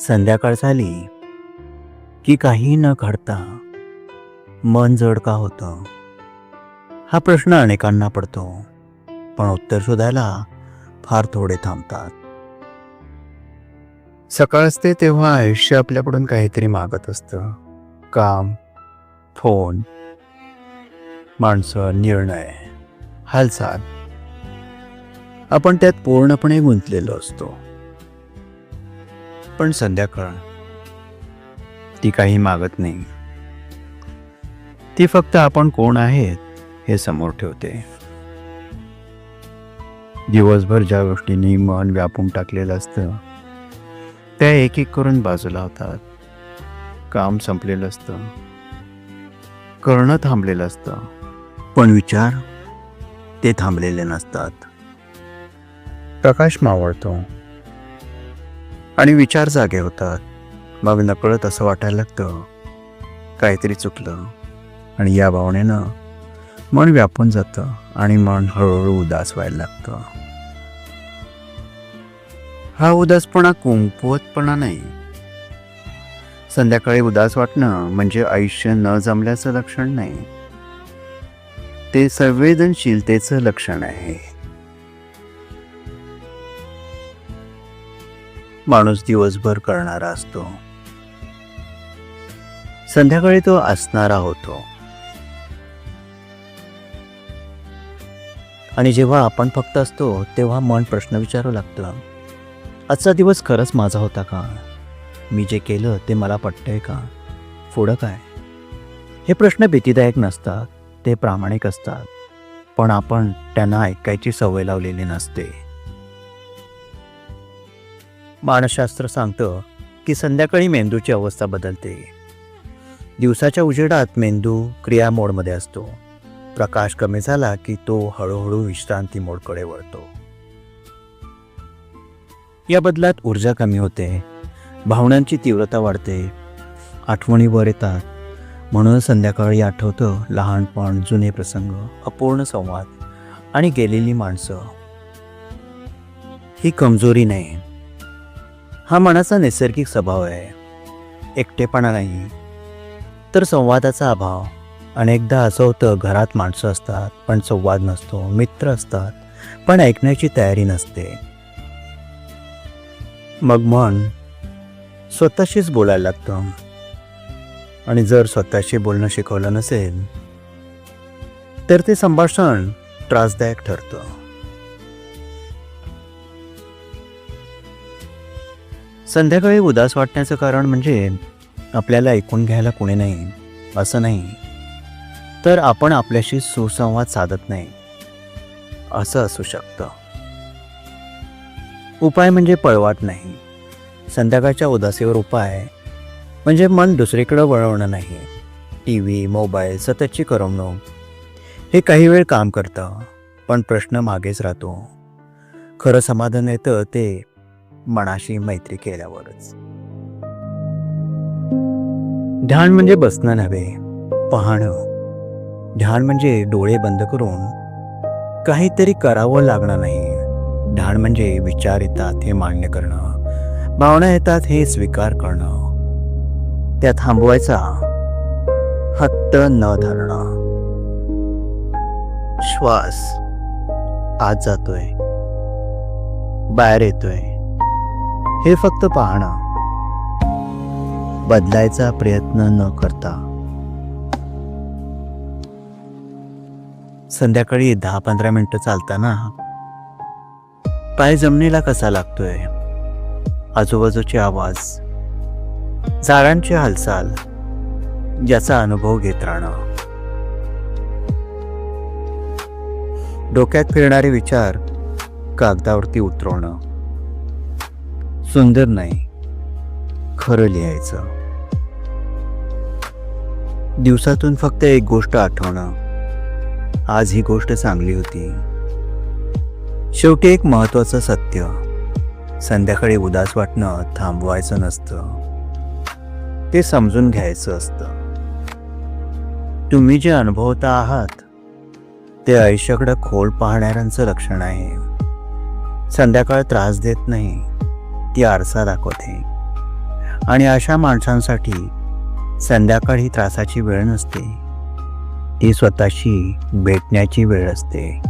संध्याकाळ झाली की काही न घडता मन जड का होतं? हा प्रश्न अनेकांना पडतो पण उत्तर शोधायला फार थोडे थांबतात. सकाळ असते तेव्हा आयुष्य आपल्याकडून काहीतरी मागत असतं. काम फोन माणसं निर्णय हालचाल. आपण त्यात पूर्णपणे गुंतलेलो असतो. पण संध्याकाळ ती काही मागत नाही. ती फक्त आपण कोण आहेत हे समोर ठेवते. दिवसभर ज्या गोष्टींनी मन व्यापून टाकलेलं असतं त्या एक एक करून बाजूला होतात. काम संपलेलं असतं. करणं थांबलेलं असतं. पण विचार ते थांबलेले नसतात. प्रकाश मावळतो. आणि विचार जागे होतात. मग नकळत असं वाटायला लागतं. काहीतरी चुकलं. आणि या भावनेनं मन व्यापून जातं आणि मन हळूहळू उदास व्हायला लागतं. हा उदासपणा कुंकवतपणा नाही. संध्याकाळी उदास वाटणं म्हणजे आयुष्य न जमल्याचं लक्षण नाही. ते संवेदनशीलतेचं लक्षण आहे. माणूस दिवसभर करणारा असतो. संध्याकाळी तो असणारा होतो. आणि जेव्हा आपण फक्त असतो तेव्हा मन प्रश्न विचारू लागतं. आजचा दिवस खरंच माझा होता का? मी जे केलं ते मला पटतंय का? पुढं काय? हे प्रश्न भीतीदायक नसतात ते प्रामाणिक असतात. पण आपण त्यांना ऐकायची सवय लावलेली नसते. मानसशास्त्र सांगतं की संध्याकाळी मेंदूची अवस्था बदलते. दिवसाच्या उजेडात मेंदू क्रिया मोडमध्ये असतो. प्रकाश कमी झाला की तो हळूहळू विश्रांती मोडकडे वळतो. या बदलात ऊर्जा कमी होते. भावनांची तीव्रता वाढते. आठवणी वर येतात. म्हणून संध्याकाळी आठवतं लहानपण जुने प्रसंग अपूर्ण संवाद आणि गेलेली माणसं. ही कमजोरी नाही. हा मनाचा नैसर्गिक स्वभाव आहे. एकटेपणा नाही. तर संवादाचा अभाव. अनेकदा असं होतं घरात माणसं असतात पण संवाद नसतो मित्र असतात पण ऐकण्याची तयारी नसते. मग मन स्वतःशीच बोलायला लागतं. आणि जर स्वतःशी बोलणं शिकवलं नसेल तर ते संभाषण त्रासदायक ठरतं. संध्याकाळी उदास वाटण्याचं कारण म्हणजे आपल्याला ऐकून घ्यायला कोणी नाही असं नाही. तर आपण आपल्याशी सुसंवाद साधत नाही असं असू शकतं. उपाय म्हणजे पळवाट नाही. संध्याकाळच्या उदासीवर उपाय म्हणजे मन दुसरीकडं वळवणं नाही. टी व्ही मोबाईल सततची करमणूक हे काही वेळ काम करतं पण प्रश्न मागेच राहतो. खरं समाधान येतं ते मनाशी मैत्री केल्यावरच. ध्यान म्हणजे बसणं नव्हे पाहणं. ध्यान म्हणजे डोळे बंद करून काहीतरी करावं लागणार नाही. ध्यान म्हणजे विचार येतात हे मान्य करणं भावना येतात हे स्वीकार करणं. त्या थांबवायचा हत्त न धरणं. श्वास आत जातोय. बाहेर येतोय. हे फक्त पाहणं. बदलायचा प्रयत्न न करता. संध्याकाळी दहा पंधरा मिनटं चालताना पाय जमिनीला कसा लागतोय? आजूबाजूचे आवाज झाडांची हालचाल याचा अनुभव घेत राहणं. डोक्यात फिरणारे विचार कागदावरती उतरवणं. सुंदर नाही. खरं लिहायचं. दिवसातून फक्त एक गोष्ट आठवणं. आज ही गोष्ट चांगली होती. शेवटी एक महत्वाचं सत्य. संध्याकाळी उदास वाटणं थांबवायचं नसतं. ते समजून घ्यायचं असतं. तुम्ही जे अनुभवता आहात ते आयुष्याकडं खोल पाहणाऱ्यांचं लक्षण आहे. संध्याकाळ त्रास देत नाही. ती आरसा दाखवते. आणि अशा माणसांसाठी संध्याकाळी त्रासाची वेळ नसते. ती स्वतःशी भेटण्याची वेळ असते.